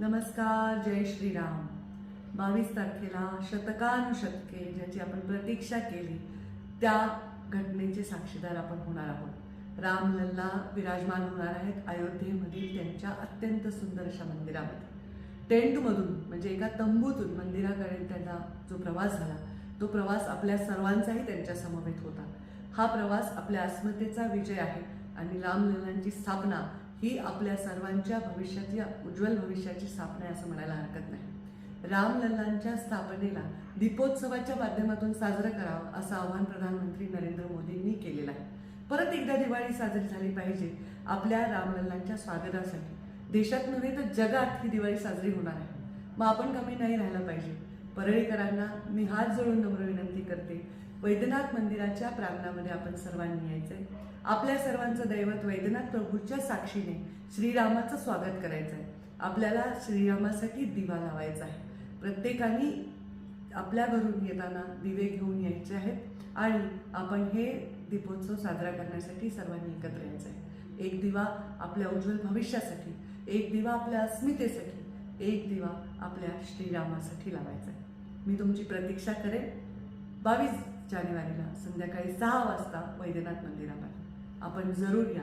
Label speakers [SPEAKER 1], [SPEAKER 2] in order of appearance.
[SPEAKER 1] नमस्कार जय श्रीराम. बावीस तारखेला शतकानुशतके ज्याची आपण प्रतीक्षा केली त्या घटनेचे साक्षीदार आपण होणार आहोत. रामलल्ला विराजमान होणार आहेत अयोध्येमधील त्यांच्या अत्यंत सुंदर अशा मंदिरामध्ये. टेंटमधून म्हणजे एका तंबूतून मंदिराकडे त्यांचा जो प्रवास झाला तो प्रवास आपल्या सर्वांचाही त्यांच्या समवेत होता. हा प्रवास आपल्या अस्मितेचा विजय आहे आणि रामलल्लांची स्थापना ही आपल्या सर्वांच्या भविष्याच्या उज्ज्वल भविष्याची स्थापना आहे असं म्हणायला हरकत नाही. रामलल्लांच्या स्थापनेला दीपोत्सवाच्या माध्यमातून साजरं करावं असं आवाहन प्रधानमंत्री नरेंद्र मोदींनी केलेलं आहे. परत एकदा दिवाळी साजरी झाली पाहिजे आपल्या रामलल्लांच्या स्वागतासाठी. देशात नव्हे तर जगात ही दिवाळी साजरी होणार आहे. मग आपण कमी नाही राहायला पाहिजे. परळीकरांना मी हात जोडून नम्र विनंती करते. वैद्यनाथ मंदिराच्या प्रांगणामध्ये आपण सर्वांनी यायचंय. आपल्या सर्वांचं दैवत वैद्यनाथ प्रभूच्या साक्षीने श्रीरामाचं स्वागत करायचं आहे आपल्याला श्रीरामासाठी दिवा लावायचा आहे. प्रत्येकाने आपल्या घरून येताना दिवे घेऊन यायचे आहेत आणि आपण हे दीपोत्सव साजरा करण्यासाठी सर्वांनी एकत्र यायचं आहे एक दिवा आपल्या उज्ज्वल भविष्यासाठी एक दिवा आपल्या अस्मितेसाठी एक दिवा आपल्या श्रीरामासाठी लावायचा आहे. मी तुमची प्रतीक्षा करेन. बावीस जानेवारीला संध्याकाळी सहा वाजता वैद्यनाथ मंदिरामध्ये आपण जरूर या.